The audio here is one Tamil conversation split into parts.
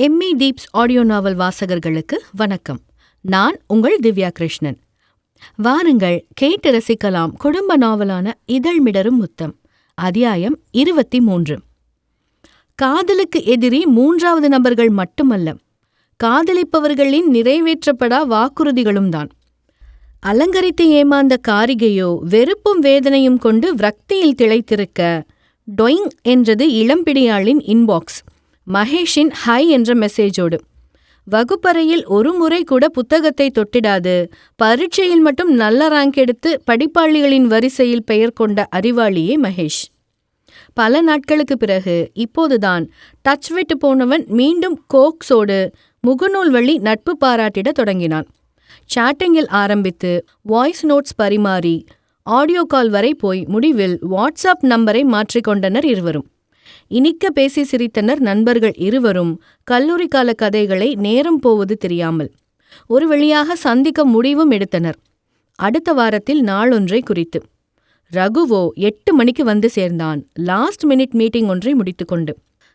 எம்மி டீப்ஸ் ஆடியோ நாவல் வாசகர்களுக்கு வணக்கம். நான் உங்கள் திவ்யா கிருஷ்ணன் வாருங்கள் கேட்டு ரசிக்கலாம் குடும்ப நாவலான இதழ் மிடரும் முத்தம் அத்தியாயம் இருபத்தி மூன்று காதலுக்கு எதிரி மூன்றாவது நபர்கள் மட்டுமல்ல காதலிப்பவர்களின் நிறைவேற்றப்படா வாக்குறுதிகளும் தான். அலங்கரித்து ஏமாந்த காரிகையோ வெறுப்பும் வேதனையும் கொண்டு விரக்தியில் திளைத்திருக்க டொயிங் என்றது இளம்பிடியாளின் இன்பாக்ஸ் மகேஷின் ஹை என்ற மெசேஜோடு வகுப்பறையில் ஒரு முறை கூட புத்தகத்தை தொட்டிடாது. பரீட்சையில் மட்டும் நல்ல ரேங்க் எடுத்து படிப்பாளிகளின் வரிசையில் பெயர் கொண்ட அறிவாளியே மகேஷ். பல நாட்களுக்கு பிறகு இப்போதுதான் டச் விட்டு போனவன் மீண்டும் கோக்ஸோடு முகநூல் வழி நட்பு பாராட்டிட தொடங்கினான். சாட்டிங்கில் ஆரம்பித்து வாய்ஸ் நோட்ஸ் பரிமாறி ஆடியோ கால் வரை போய் முடிவில் வாட்ஸ்அப் நம்பரை மாற்றிக்கொண்டனர் இருவரும். இனிக்க பேசி சிரித்தனர் நண்பர்கள் இருவரும் கல்லூரி கால கதைகளை நேரம் போவது தெரியாமல். ஒரு வழியாக சந்திக்க முடிவும் எடுத்தனர். அடுத்த வாரத்தில் நாளொன்றை குறித்து. ரகுவோ எட்டு மணிக்கு வந்து சேர்ந்தான். லாஸ்ட் மினிட் மீட்டிங் ஒன்றை முடித்துக்கொண்டு.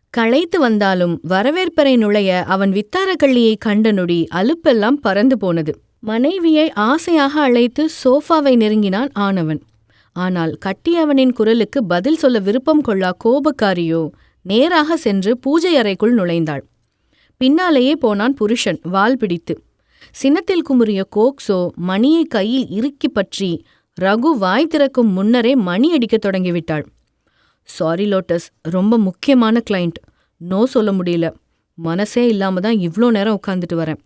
களைத்து வந்தாலும் வரவேற்பறை நுழைய அவன் வித்தாரக்கள்ளியை கண்ட நொடி அலுப்பெல்லாம் பறந்து போனது. மனைவியை ஆசையாக அழைத்து சோஃபாவை நெருங்கினான் ஆனவன். ஆனால் கட்டியவனின் குரலுக்கு பதில் சொல்ல விருப்பம் கொள்ளா கோபக்காரியோ? நேராக சென்று பூஜை அறைக்குள் நுழைந்தாள். பின்னாலேயே போனான் புருஷன் வால் பிடித்து. சினத்தில் குமுறிய கோக்ஸோ மணியை கையில் இறுக்கி பற்றி ரகு வாய் திறக்கும் முன்னரே மணி அடிக்கத் தொடங்கிவிட்டாள். சாரி லோட்டஸ் ரொம்ப முக்கியமான கிளைண்ட் நோ சொல்ல முடியல. மனசே இல்லாம தான் இவ்ளோ நேரம் உட்கார்ந்துட்டு வரேன்.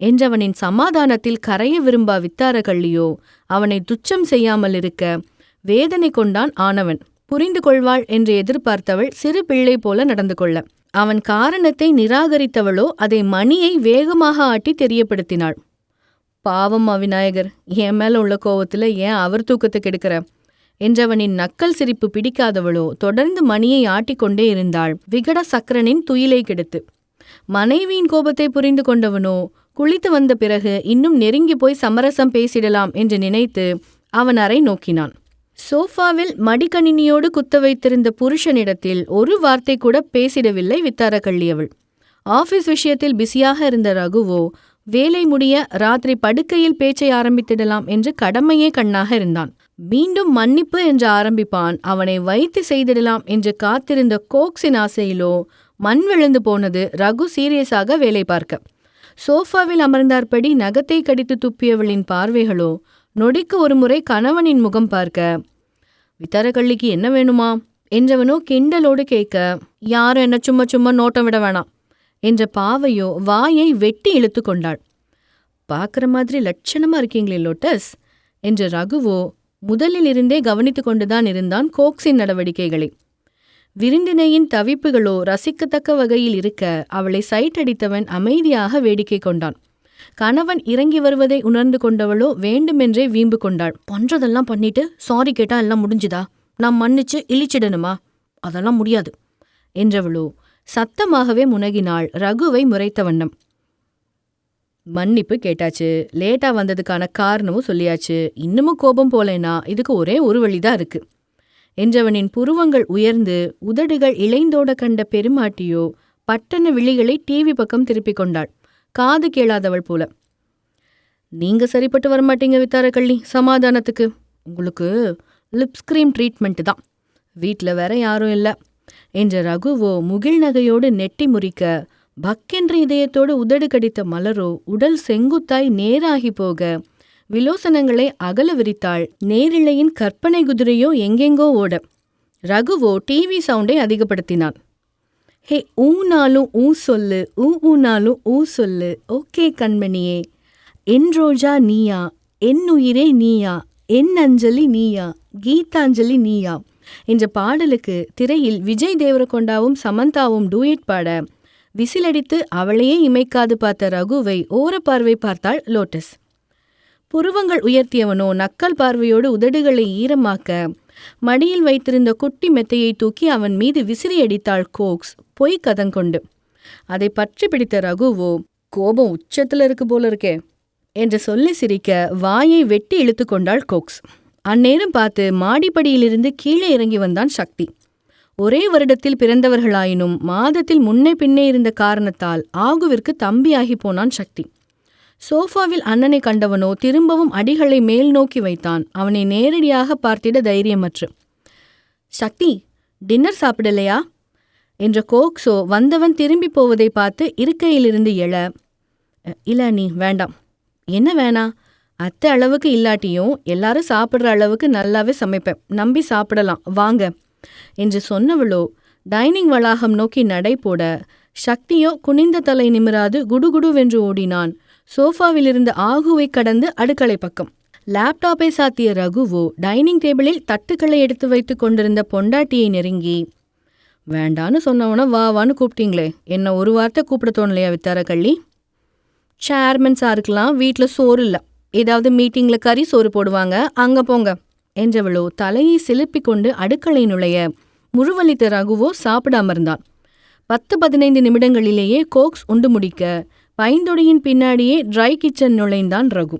என்றவனின் சமாதானத்தில் கரைய விரும்பா வித்தார கள்ளியோ அவனை துச்சம் செய்யாமல் இருக்க வேதனை கொண்டான் ஆனவன். புரிந்து கொள்வாள் என்று எதிர்பார்த்தவள் சிறு பிள்ளை போல நடந்து கொள்ள. அவன் காரணத்தை நிராகரித்தவளோ அதை மணியை வேகமாக ஆட்டி தெரியப்படுத்தினாள். பாவம் அவிநாயகர் என் மேல உள்ள கோவத்துல ஏன் அவர் தூக்கத்தை கெடுக்கிற? என்றவனின் நக்கல் சிரிப்பு பிடிக்காதவளோ தொடர்ந்து மணியை ஆட்டிக்கொண்டே இருந்தாள். விகட சக்கரனின் துயிலை கெடுத்து. மனைவியின் கோபத்தை புரிந்து கொண்டவனோ குளித்து வந்த பிறகு இன்னும் நெருங்கி போய் சமரசம் பேசிடலாம் என்று நினைத்து அவன் அறை நோக்கினான். சோஃபாவில் மடிக்கணினியோடு குத்த வைத்திருந்த புருஷனிடத்தில் ஒரு வார்த்தை கூட பேசிடவில்லை வித்தாரக்கள்ளியவள் ஆபீஸ் விஷயத்தில் பிஸியாக இருந்த ரகுவோ வேலை முடிய ராத்திரி படுக்கையில் பேச்சை ஆரம்பித்திடலாம் என்று கடமையே கண்ணாக இருந்தான். மீண்டும் மன்னிப்பு என்று ஆரம்பிப்பான் அவனை வைத்து செய்திடலாம் என்று காத்திருந்த கோக்ஸின் ஆசையிலோ மண் விழுந்து போனது ரகு சீரியஸாக வேலை பார்க்க. சோஃபாவில் அமர்ந்தார்படி நகத்தை கடித்து துப்பியவளின் பார்வைகளோ நொடிக்கு ஒருமுறை கணவனின் முகம் பார்க்க. வித்தரக்கள்ளிக்கு என்ன வேணுமா? என்றவனோ கிண்டலோடு கேட்க யாரும் என்ன சும்மா சும்மா நோட்டம் விட வேணாம் என்ற பாவையோ வாயை வெட்டி இழுத்து கொண்டாள். பார்க்குற மாதிரி லட்சணமா இருக்கீங்களே லோட்டஸ் என்ற ரகுவோ முதலில் இருந்தே கவனித்து கொண்டுதான் இருந்தான் கோக்ஸின் நடவடிக்கைகளை. விருந்தினையின் தவிப்புகளோ ரசிக்கத்தக்க வகையில் இருக்க அவளை சைட் அடித்தவன் அமைதியாக வேடிக்கை கொண்டான். கணவன் இறங்கி வருவதை உணர்ந்து கொண்டவளோ வேண்டுமென்றே வீம்பு கொண்டாள். பண்றதெல்லாம் பண்ணிட்டு சாரி கேட்டா எல்லாம் முடிஞ்சுதா? நான் மன்னிச்சு இழிச்சிடணுமா? அதெல்லாம் முடியாது என்றவளோ சத்தமாகவே முனகினாள் ரகுவை முறைத்த வண்ணம். மன்னிப்பு கேட்டாச்சு. லேட்டா வந்ததுக்கான காரணமும் சொல்லியாச்சு. இன்னமும் கோபம் போலேனா? இதுக்கு ஒரே ஒரு வழிதான் இருக்கு என்றவனின் புருவங்கள் உயர்ந்து உதடுகள் இளைந்தோட கண்ட பெருமாட்டியோ பட்டண விழிகளை டிவி பக்கம் திருப்பிக் கொண்டாள். காது கேளாதவள் போல. நீங்க சரிப்பட்டு வரமாட்டீங்க வித்தாரக்கள்ளி சமாதானத்துக்கு. உங்களுக்கு லிப்ஸ்கிரீம் ட்ரீட்மெண்ட் தான். வீட்டில் வேற யாரும் இல்லை. என்ற ரகுவோ முகில் நகையோடு நெட்டி முறிக்க பக்கென்ற இதயத்தோடு உதடு கடித்த மலரோ உடல் செங்குத்தாய் நேராகி போக விலோசனங்களை அகல விரித்தாள் நேரிழையின் கற்பனை குதிரையோ எங்கெங்கோ ஓட. ரகுவோ டிவி சவுண்டை அதிகப்படுத்தினான். ஹே ஊனாலும் ஊ சொல்லு ஊ ஊனாலும் ஊ சொல்லு. ஓகே கண்மணியே என் ரோஜா நீயா என் உயிரே நீயா என் அஞ்சலி நீயா கீதாஞ்சலி நீயா என்ற பாடலுக்கு திரையில் விஜய் தேவரகொண்டாவும் சமந்தாவும் டூயட் பாட விசிலடித்து அவளையே இமைக்காது பார்த்த ரகுவை ஓரப்பார்வை பார்த்தாள் லோட்டஸ். புருவங்கள் உயர்த்தியவனோ நக்கல் பார்வையோடு உதடுகளை ஈரமாக்க மடியில் வைத்திருந்த குட்டி மெத்தையை தூக்கி அவன் மீது விசிறி அடித்தாள் கோக்ஸ். பொய் கதங்கொண்டு அதை பற்றி பிடித்த ரகுவோ கோபம் உச்சத்துல இருக்கு போல இருக்கே என்று சொல்லி சிரிக்க வாயை வெட்டி இழுத்து கொண்டாள் கோக்ஸ். அந்நேரம் பார்த்து மாடிப்படியிலிருந்து கீழே இறங்கி வந்தான் சக்தி. ஒரே வருடத்தில் பிறந்தவர்களாயினும் மாதத்தில் முன்னே பின்னே இருந்த காரணத்தால் ஆகுவிற்கு தம்பியாகி போனான் சக்தி. சோஃபாவில் அண்ணனை கண்டவனோ திரும்பவும் அடிகளை மேல் நோக்கி வைத்தான். அவனை நேரடியாக பார்த்திட தைரியமற்று சக்தி டின்னர் சாப்பிடலையா? என்ற கோக்ஸோ வந்தவன் திரும்பி போவதை பார்த்து இருக்கையிலிருந்து எழ இல்ல நீ வேண்டாம். என்ன வேணா? அத்தை அளவுக்கு இல்லாட்டியும் எல்லாரும் சாப்பிட்ற அளவுக்கு நல்லாவே சமைப்பேன். நம்பி சாப்பிடலாம். வாங்க. என்று சொன்னவளோ டைனிங் வளாகம் நோக்கி நடை போட சக்தியோ குனிந்த தலை நிமிராது குடுகுடுவென்று ஓடினான். சோஃபாவிலிருந்து ஆகுவை கடந்து அடுக்களை பக்கம். லேப்டாப்பை சாத்திய ரகுவோ டைனிங் டேபிளில் தட்டுக்களை எடுத்து வைத்து கொண்டிருந்த பொண்டாட்டியை நெருங்கி வேண்டான்னு சொன்னவன வா வான்னு கூப்பிட்டீங்களே. என்ன ஒரு வார்த்தை கூப்பிட தோணலையா வித்தார கள்ளி? சேர்மன் சாருக்கெல்லாம் வீட்டில் சோறு இல்லை. ஏதாவது மீட்டிங்கில் கறி சோறு போடுவாங்க. அங்கே போங்க. என்றவளோ தலையை செலுப்பி கொண்டு அடுக்களை நுழைய முழுவலித்த ரகுவோ சாப்பிடாம இருந்தான். பத்து பதினைந்து நிமிடங்களிலேயே கோக்ஸ் உண்டு முடிக்க பைந்தொடியின் பின்னாடியே ட்ரை கிச்சன் நுழைந்தான் ரகு.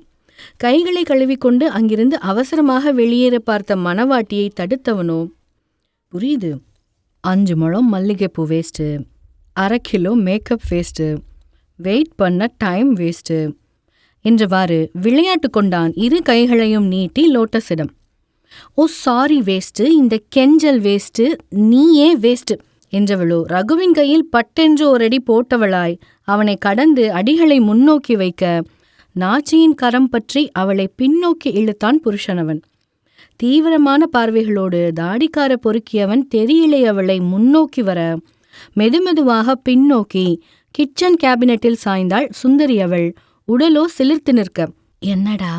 கைகளை கழுவிக்கொண்டு அங்கிருந்து அவசரமாக வெளியேற பார்த்த மணவாட்டியை தடுத்தவனோ புரியுது. அஞ்சு முழம் மல்லிகைப்பூ வேஸ்ட்டு அரை கிலோ மேக்கப் வேஸ்ட்டு வெயிட் பண்ண டைம் வேஸ்ட்டு என்றவாறு விளையாட்டு கொண்டான் இரு கைகளையும் நீட்டி லோட்டஸிடம். ஓ சாரி வேஸ்ட்டு இந்த கெஞ்சல் வேஸ்ட்டு நீயே வேஸ்ட்டு என்றவளோ ரகுவின் கையில் பட்டென்று ஒரு அடி போட்டவளாய் அவனை கடந்து அடிகளை முன்னோக்கி வைக்க நாச்சியின் கரம் பற்றி அவளை பின்னோக்கி இழுத்தான் புருஷனவன். தீவிரமான பார்வைகளோடு தாடிக்கார பொறுக்கியவன் தெரியலை அவளை முன்னோக்கி வர. மெதுமெதுவாக பின்னோக்கி கிச்சன் கேபினட்டில் சாய்ந்தாள் சுந்தரி அவள். உடலோ சிலிர்த்து நிற்க என்னடா?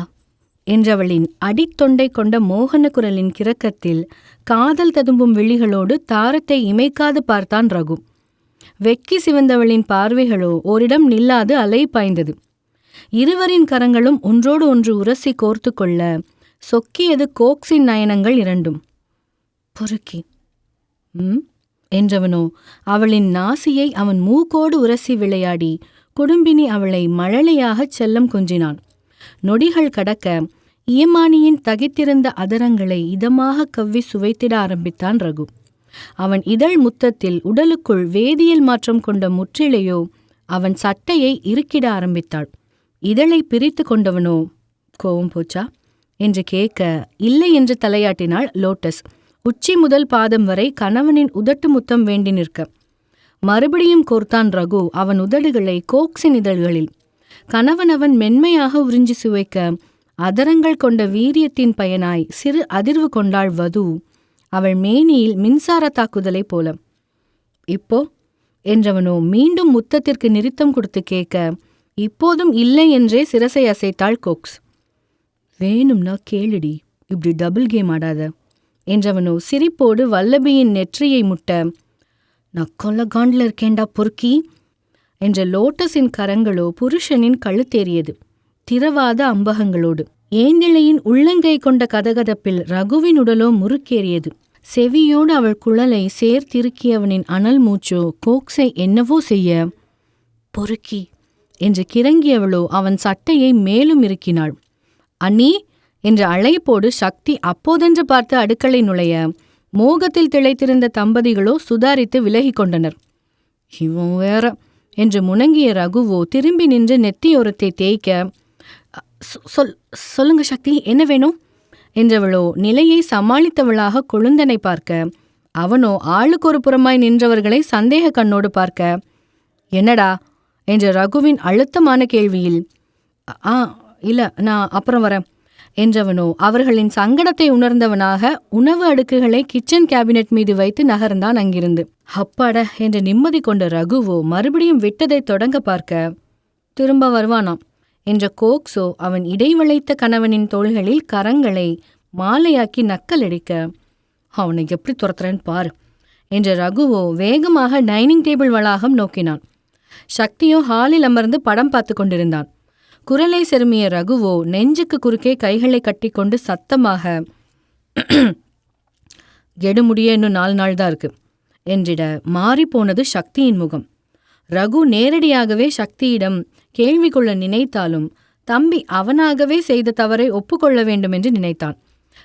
என்றவளின் அடித்தொண்டை கொண்ட மோகன குரலின் கிறக்கத்தில் காதல் ததும்பும் விழிகளோடு தாரத்தை இமைக்காது பார்த்தான் ரகு. வெக்கி சிவந்தவளின் பார்வைகளோ ஓரிடம் நில்லாது அலை பாய்ந்தது. இருவரின் கரங்களும் ஒன்றோடு ஒன்று உரசி கோர்த்து கொள்ள சொக்கியது கோக்ஸின் நயனங்கள் இரண்டும். பொறுக்கி. ம்? என்றவனோ அவளின் நாசியை அவன் மூக்கோடு உரசி விளையாடி குடும்பினி அவளை மழலையாகச் செல்லம் கொஞ்சினான். நொடிகள் கடக்க ஈமானியின் தகித்திருந்த அதரங்களை இதமாக கவ்வி சுவைத்திட ஆரம்பித்தான் ரகு. அவன் இதழ் முத்தத்தில் உடலுக்குள் வேதியியல் மாற்றம் கொண்ட முற்றிலையோ அவன் சட்டையை இறுக்கிட ஆரம்பித்தாள். இதழை பிரித்து கொண்டவனோ கோவம் போச்சா? என்று கேட்க இல்லை என்று தலையாட்டினாள் லோட்டஸ். உச்சி முதல் பாதம் வரை கணவனின் உதட்டு முத்தம் வேண்டி நிற்க. மறுபடியும் கோர்த்தான் ரகு அவன் உதடுகளை கோக்ஸின் இதழ்களில். கணவன் அவன் மென்மையாக உறிஞ்சி சுவைக்க அதரங்கள் கொண்ட வீரியத்தின் பயனாய் சிறு அதிர்வு கொண்டாள் வது அவள் மேனியில் மின்சார தாக்குதலை போல. இப்போ? என்றவனோ மீண்டும் முத்தத்திற்கு நிறுத்தம் கொடுத்து கேட்க இப்போதும் இல்லை என்றே சிரசை அசைத்தாள் கோக்ஸ். வேணும்னா கேளுடி இப்படி டபுள் கேம் ஆடாத என்றவனோ சிரிப்போடு வல்லபியின் நெற்றியை முட்ட நான் கொல்ல காண்டில் இருக்கேண்டா பொறுக்கி என்ற லோட்டஸின் கரங்களோ புருஷனின் கழுத்தேறியது திரவாத அம்பகங்களோடு. ஏந்திழையின் உள்ளங்கை கொண்ட கதகதப்பில் ரகுவின் உடலோ முறுக்கேறியது. செவியோடு அவள் குழலை சேர்த்திருக்கியவனின் அனல் மூச்சோ கோக்ஸை என்னவோ செய்ய பொறுக்கி என்று கிறங்கியவளோ அவன் சட்டையை மேலும் இறுக்கினாள். அண்ணி என்ற அழைப்போடு சக்தி அப்போதென்று பார்த்து அடுக்களை நுழைய மோகத்தில் திளைத்திருந்த தம்பதிகளோ சுதாரித்து விலகிக் கொண்டனர். இவன் வேற என்று முணங்கிய ரகுவோ திரும்பி நின்று நெத்தியோரத்தை தேய்க்க சொல் சொல்லுங்க சக்தி என்ன வேணும்? என்றவளோ நிலையை சமாளித்தவளாக கொழுந்தனை பார்க்க அவனோ ஆளுக்கு ஒரு புறமாய் நின்றவர்களை சந்தேக கண்ணோடு பார்க்க என்னடா? என்ற ரகுவின் அழுத்தமான கேள்வியில் ஆ இல்ல நான் அப்புறம் வரேன் என்றவனோ அவர்களின் சங்கடத்தை உணர்ந்தவனாக உணவு அடுக்குகளை கிச்சன் கேபினெட் மீது வைத்து நகர்ந்தான் அங்கிருந்து. அப்பாட என்று நிம்மதி கொண்ட ரகுவோ மறுபடியும் விட்டதை தொடங்க பார்க்க திரும்ப வருவானாம் என்ற கோக்ஸோ அவன் இடைவளைத்த கணவனின் தோள்களில் கரங்களை மாலையாக்கி நக்கலடிக்க அவனை எப்படி துரத்துறேன்னு பாரு என்ற ரகுவோ வேகமாக டைனிங் டேபிள் வளாகம் நோக்கினான். சக்தியோ ஹாலில் அமர்ந்து படம் பார்த்து கொண்டிருந்தான். குரலை செருமிய ரகுவோ நெஞ்சுக்கு குறுக்கே கைகளை கட்டிக்கொண்டு சத்தமாக கெடுமுடிய இன்னும் நாலு நாள் தான் இருக்கு என்றிட மாறிப்போனது சக்தியின் முகம். ரகு நேரடியாகவே சக்தியிடம் கேள்வி கொள்ள நினைத்தாலும் தம்பி அவனாகவே செய்த தவறை ஒப்புக்கொள்ள வேண்டும் என்று நினைத்தான்.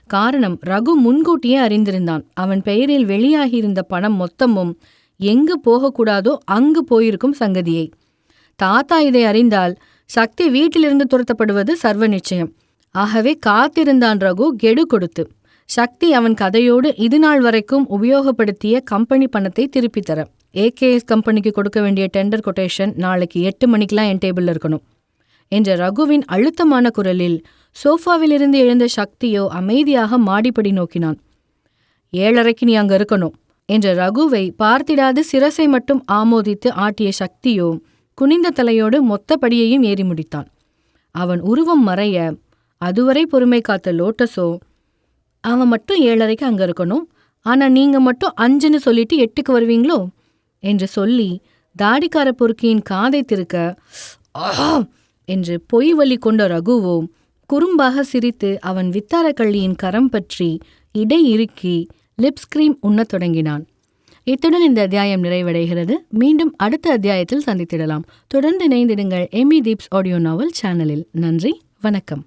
காரணம் ரகு முன்கூட்டியே அறிந்திருந்தான். அவன் பெயரில் வெளியாகியிருந்த பணம் மொத்தமும் எங்கு போகக்கூடாதோ அங்கு போயிருக்கும் சங்கதியை. தாத்தா இதை அறிந்தால் சக்தி வீட்டிலிருந்து துரத்தப்படுவது சர்வ நிச்சயம் ஆகவே காத்திருந்தான் ரகு கெடு கொடுத்து. சக்தி அவன் கதையோடு இதுநாள் வரைக்கும் உபயோகப்படுத்திய கம்பெனி பணத்தை திருப்பித் தர. ஏகேஎஸ் கம்பெனிக்கு கொடுக்க வேண்டிய டெண்டர் கொட்டேஷன் நாளைக்கு எட்டு மணிக்கெல்லாம் என் டேபிளில் இருக்கணும். என்ற ரகுவின் அழுத்தமான குரலில் சோஃபாவிலிருந்து எழுந்த சக்தியோ அமைதியாக மாடிப்படி நோக்கினான். ஏழரைக்கு நீ அங்க இருக்கணும் என்ற ரகுவை பார்த்திடாது சிரசை மட்டும் ஆமோதித்து ஆட்டிய சக்தியோ குனிந்த தலையோடு மொத்த படியையும் ஏறி முடித்தான். அவன் உருவம் மறைய அதுவரை பொறுமை காத்த லோட்டஸோ அவன் மட்டும் ஏழரைக்கு அங்க இருக்கணும். ஆனா நீங்க மட்டும் அஞ்சுன்னு சொல்லிட்டு எட்டுக்கு வருவீங்களோ? என்று சொல்லி தாடிக்கார பொறுக்கியின் காதை திருக்க ஆஹா! என்று பொய் வழி கொண்ட ரகுவோ குறும்பாக சிரித்து அவன் வித்தாரக்கள்ளியின் கரம் பற்றி இடை இறுக்கி லிப்ஸ் கிரீம் உண்ணத் தொடங்கினான். இத்துடன் இந்த அத்தியாயம் நிறைவடைகிறது. மீண்டும் அடுத்த அத்தியாயத்தில் சந்தித்திடலாம். தொடர்ந்து இணைந்திடுங்கள் எமி தீப்ஸ் ஆடியோ நாவல் சேனலில். நன்றி வணக்கம்.